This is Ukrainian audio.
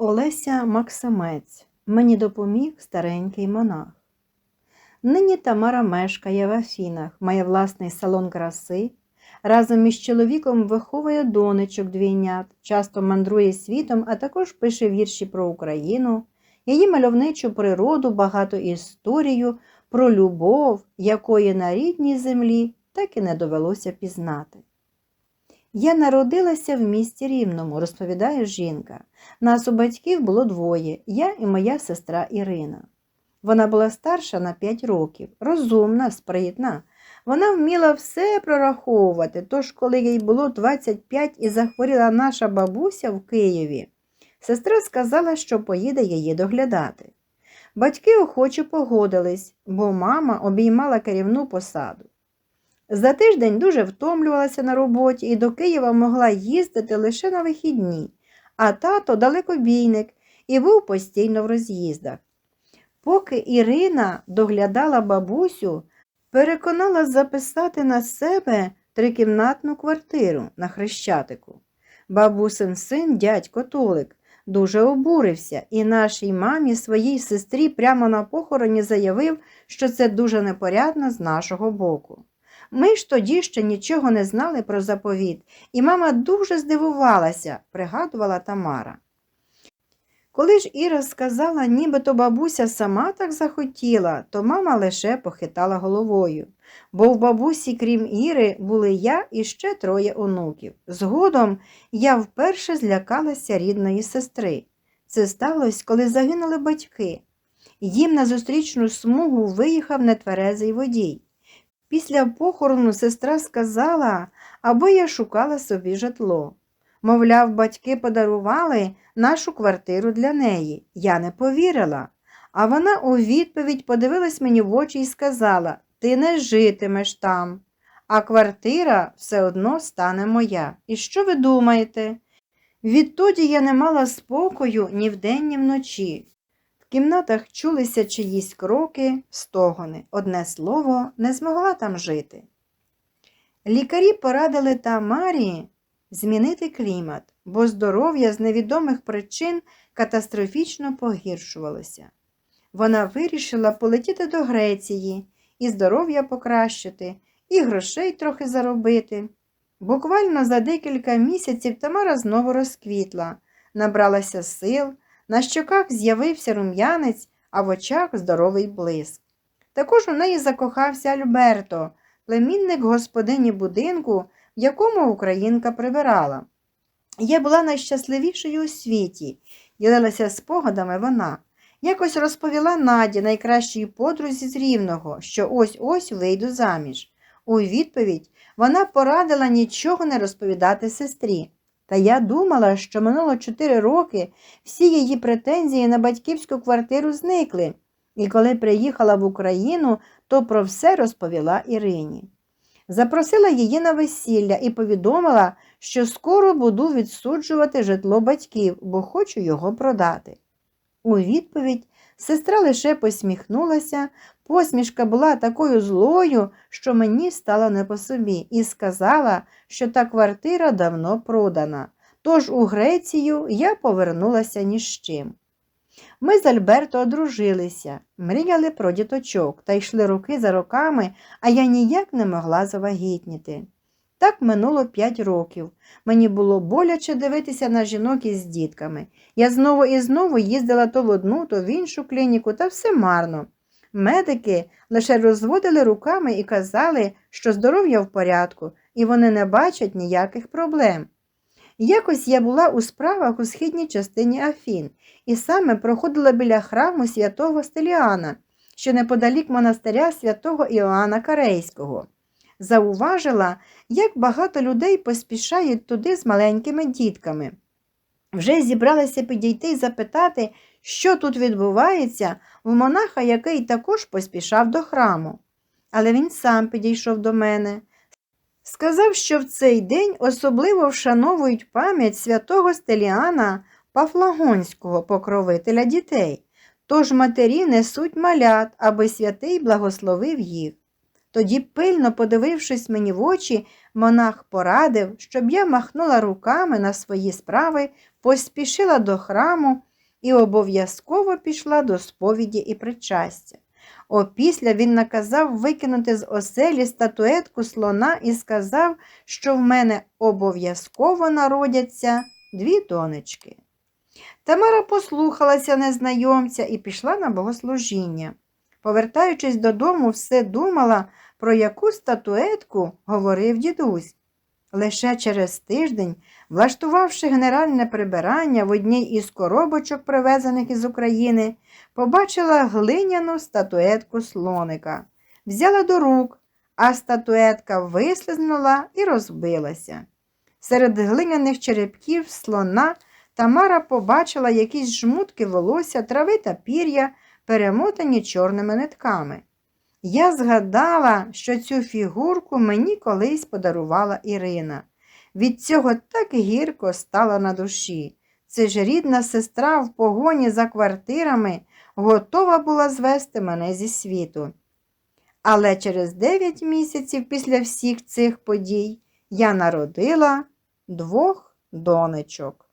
Олеся Максимець. Мені допоміг старенький монах. Нині Тамара мешкає в Афінах, має власний салон краси. Разом із чоловіком виховує донечок двійнят, часто мандрує світом, а також пише вірші про Україну, її мальовничу природу, багато історію про любов, якої на рідній землі так і не довелося пізнати. Я народилася в місті Рівному, розповідає жінка. Нас у батьків було двоє я і моя сестра Ірина. Вона була старша на 5 років, розумна, спритна. Вона вміла все прораховувати, тож, коли їй було 25 і захворіла наша бабуся в Києві, сестра сказала, що поїде її доглядати. Батьки охоче погодились, бо мама обіймала керівну посаду. За тиждень дуже втомлювалася на роботі і до Києва могла їздити лише на вихідні, а тато далекобійник і був постійно в роз'їздах. Поки Ірина доглядала бабусю, переконала записати на себе трикімнатну квартиру на Хрещатику. Бабусин син, дядько Толик, дуже обурився і нашій мамі своїй сестрі прямо на похороні заявив, що це дуже непорядно з нашого боку. Ми ж тоді ще нічого не знали про заповіт, і мама дуже здивувалася, пригадувала Тамара. Коли ж Іра сказала, нібито бабуся сама так захотіла, то мама лише похитала головою, бо в бабусі, крім Іри, були я і ще троє онуків. Згодом я вперше злякалася рідної сестри. Це сталося, коли загинули батьки. Їм на зустрічну смугу виїхав нетверезий водій. Після похорону сестра сказала, аби я шукала собі житло. Мовляв, батьки подарували нашу квартиру для неї. Я не повірила. А вона у відповідь подивилась мені в очі і сказала: Ти не житимеш там, а квартира все одно стане моя. І що ви думаєте? Відтоді я не мала спокою ні вдень, ні вночі. Кімнатах чулися чиїсь кроки, стогони. Одне слово, не змогла там жити. Лікарі порадили Тамарі змінити клімат, бо здоров'я з невідомих причин катастрофічно погіршувалося. Вона вирішила полетіти до Греції і здоров'я покращити, і грошей трохи заробити. Буквально за декілька місяців Тамара знову розквітла, набралася сил, на щоках з'явився рум'янець, а в очах здоровий блиск. Також у неї закохався Альберто, племінник господині будинку, в якому українка прибирала. Я була найщасливішою у світі, ділилася спогадами вона. Якось розповіла Наді, найкращій подрузі з Рівного, що ось-ось вийду заміж. У відповідь вона порадила нічого не розповідати сестрі. Та я думала, що минуло чотири роки всі її претензії на батьківську квартиру зникли, і коли приїхала в Україну, то про все розповіла Ірині. Запросила її на весілля і повідомила, що скоро буду відсуджувати житло батьків, бо хочу його продати. У відповідь сестра лише посміхнулася, посмішка була такою злою, що мені стало не по собі, і сказала, що та квартира давно продана. Тож у Грецію я повернулася ні з чим. Ми з Альберто одружилися, мріяли про діточок та йшли роки за роками, а я ніяк не могла завагітніти. Так минуло п'ять років. Мені було боляче дивитися на жінок із дітками. Я знову і знову їздила то в одну, то в іншу клініку, та все марно. Медики лише розводили руками і казали, що здоров'я в порядку, і вони не бачать ніяких проблем. Якось я була у справах у східній частині Афін і саме проходила біля храму святого Стеліана, що неподалік монастиря святого Іоанна Карейського. Зауважила, як багато людей поспішають туди з маленькими дітками. Вже зібралася підійти і запитати, що тут відбувається, в монаха, який також поспішав до храму. Але він сам підійшов до мене. Сказав, що в цей день особливо вшановують пам'ять святого Стеліана Пафлагонського, покровителя дітей, тож матері несуть малят, аби святий благословив їх. Тоді, пильно подивившись мені в очі, монах порадив, щоб я махнула руками на свої справи, поспішила до храму і обов'язково пішла до сповіді і причастя. Опісля він наказав викинути з оселі статуетку слона і сказав, що в мене обов'язково народяться дві донечки. Тамара послухалася незнайомця і пішла на богослужіння. Повертаючись додому, все думала, про яку статуетку говорив дідусь. Лише через тиждень, влаштувавши генеральне прибирання в одній із коробочок, привезених із України, побачила глиняну статуетку слоника. Взяла до рук, а статуетка вислизнула і розбилася. Серед глиняних черепків слона Тамара побачила якісь жмутки волосся, трави та пір'я, перемотані чорними нитками. Я згадала, що цю фігурку мені колись подарувала Ірина. Від цього так гірко стало на душі. Це ж рідна сестра в погоні за квартирами готова була звести мене зі світу. Але через дев'ять місяців після всіх цих подій я народила двох донечок.